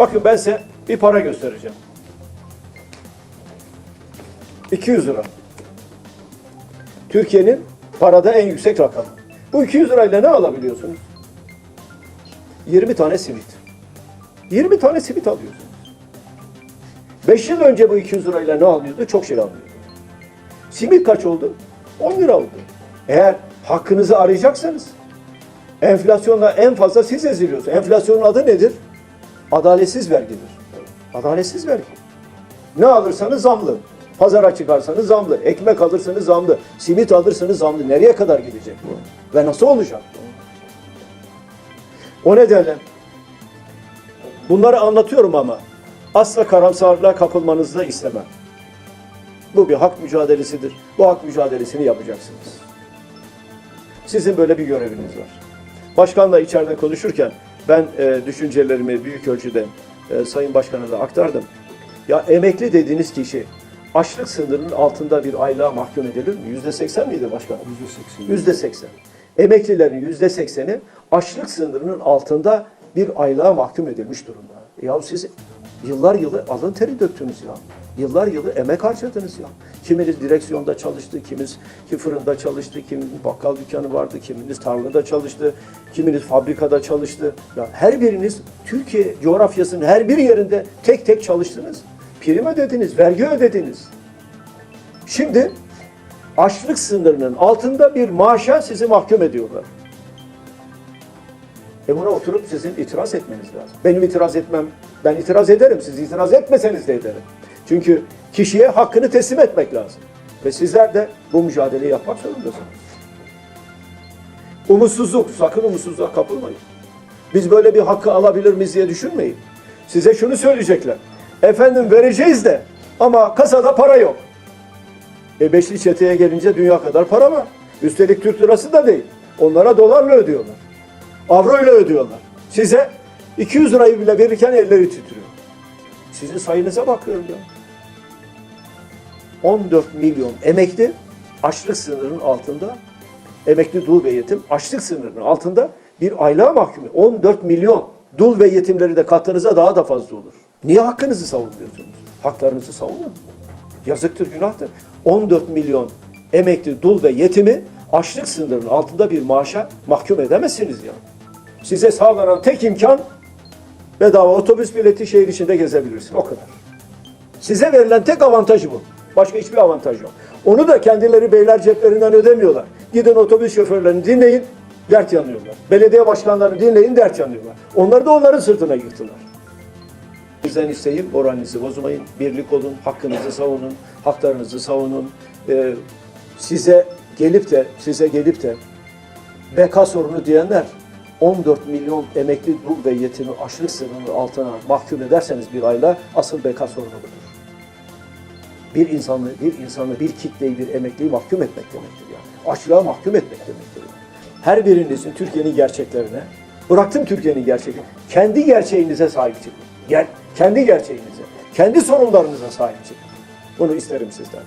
Bakın ben size bir para göstereceğim. 200 lira. Türkiye'nin parada en yüksek rakamı. Bu 200 lirayla ne alabiliyorsunuz? 20 tane simit. 20 tane simit alıyorsunuz. 5 yıl önce bu 200 lirayla ne alıyordu? Çok şey alıyordu. Simit kaç oldu? 10 lira oldu. Eğer hakkınızı arayacaksanız enflasyonla en fazla siz eziliyorsunuz. Enflasyonun adı nedir? Adaletsiz vergidir. Adaletsiz vergi. Ne alırsanız zamlı. Pazara çıkarsanız zamlı. Ekmek alırsanız zamlı. Simit alırsanız zamlı. Nereye kadar gidecek bu? Ve nasıl olacak bu? O nedenle bunları anlatıyorum ama asla karamsarlığa kapılmanızı da istemem. Bu bir hak mücadelesidir. Bu hak mücadelesini yapacaksınız. Sizin böyle bir göreviniz var. Başkanla içeride konuşurken ben e, düşüncelerimi büyük ölçüde e, Sayın Başkan'a da aktardım. Ya emekli dediğiniz kişi açlık sınırının altında bir aylığa mahkum edilir mi? Yüzde seksen miydi başkanım? Yüzde seksen. Emeklilerin yüzde sekseni açlık sınırının altında bir aylığa mahkum edilmiş durumda. Ya siz yıllar yılı alın teri döktünüz ya. Yıllar yılı emek harcadınız ya. Kiminiz direksiyonda çalıştı, kiminiz ki fırında çalıştı, kiminin bakkal dükkanı vardı, kiminiz tarlada çalıştı, kiminiz fabrikada çalıştı. Ya her biriniz Türkiye coğrafyasının her bir yerinde tek tek çalıştınız. Prim ödediniz, vergi ödediniz. Şimdi açlık sınırının altında bir maaşa sizi mahkum ediyorlar. E buna oturup sizin itiraz etmeniz lazım. Benim itiraz etmem, ben itiraz ederim, siz itiraz etmeseniz de ederim. Çünkü kişiye hakkını teslim etmek lazım. Ve sizler de bu mücadeleyi yapmak zorundasınız. Umutsuzluk, sakın umutsuzluğa kapılmayın. Biz böyle bir hakkı alabilir miyiz diye düşünmeyin. Size şunu söyleyecekler. Efendim vereceğiz de ama kasada para yok. E beşli çeteye gelince dünya kadar para var. Üstelik Türk lirası da değil. Onlara dolarla ödüyorlar. Avroyla ödüyorlar. Size 200 lirayı bile verirken elleri titriyor. Sizin sayınıza bakıyorum ya. 14 milyon emekli açlık sınırının altında emekli dul ve yetim açlık sınırının altında bir aylığa mahkum. 14 milyon dul ve yetimleri de kattığınızda daha da fazla olur. Niye hakkınızı savunmuyorsunuz? Haklarınızı savunun. Yazıktır, günahtır. 14 milyon emekli dul ve yetimi açlık sınırının altında bir maaşa mahkum edemezsiniz ya. Size sağlanan tek imkan bedava otobüs bileti şehir içinde gezebilirsin. O kadar. Size verilen tek avantaj bu. Başka hiçbir avantaj yok. Onu da kendileri beyler ceplerinden ödemiyorlar. Gidin otobüs şoförlerini dinleyin, dert yanıyorlar. Belediye başkanlarını dinleyin, dert yanıyorlar. Onları da onların sırtına yıktılar. Bizden isteğim moralinizi bozmayın, birlik olun, hakkınızı savunun, haklarınızı savunun. Ee, size gelip de, size gelip de beka sorunu diyenler 14 milyon emekli dul ve yetimi açlık sınırının altına mahkum ederseniz bir ayla asıl beka sorunu budur. Bir insanı, bir insanı, bir kitleyi, bir emekliyi mahkum etmek demektir yani. Açlığa mahkum etmek demektir yani. Her birinizin Türkiye'nin gerçeklerine, bıraktım Türkiye'nin gerçekleri, kendi gerçeğinize sahip çıkın. Ger kendi gerçeğinize, kendi sorunlarınıza sahip çıkın. Bunu isterim sizden.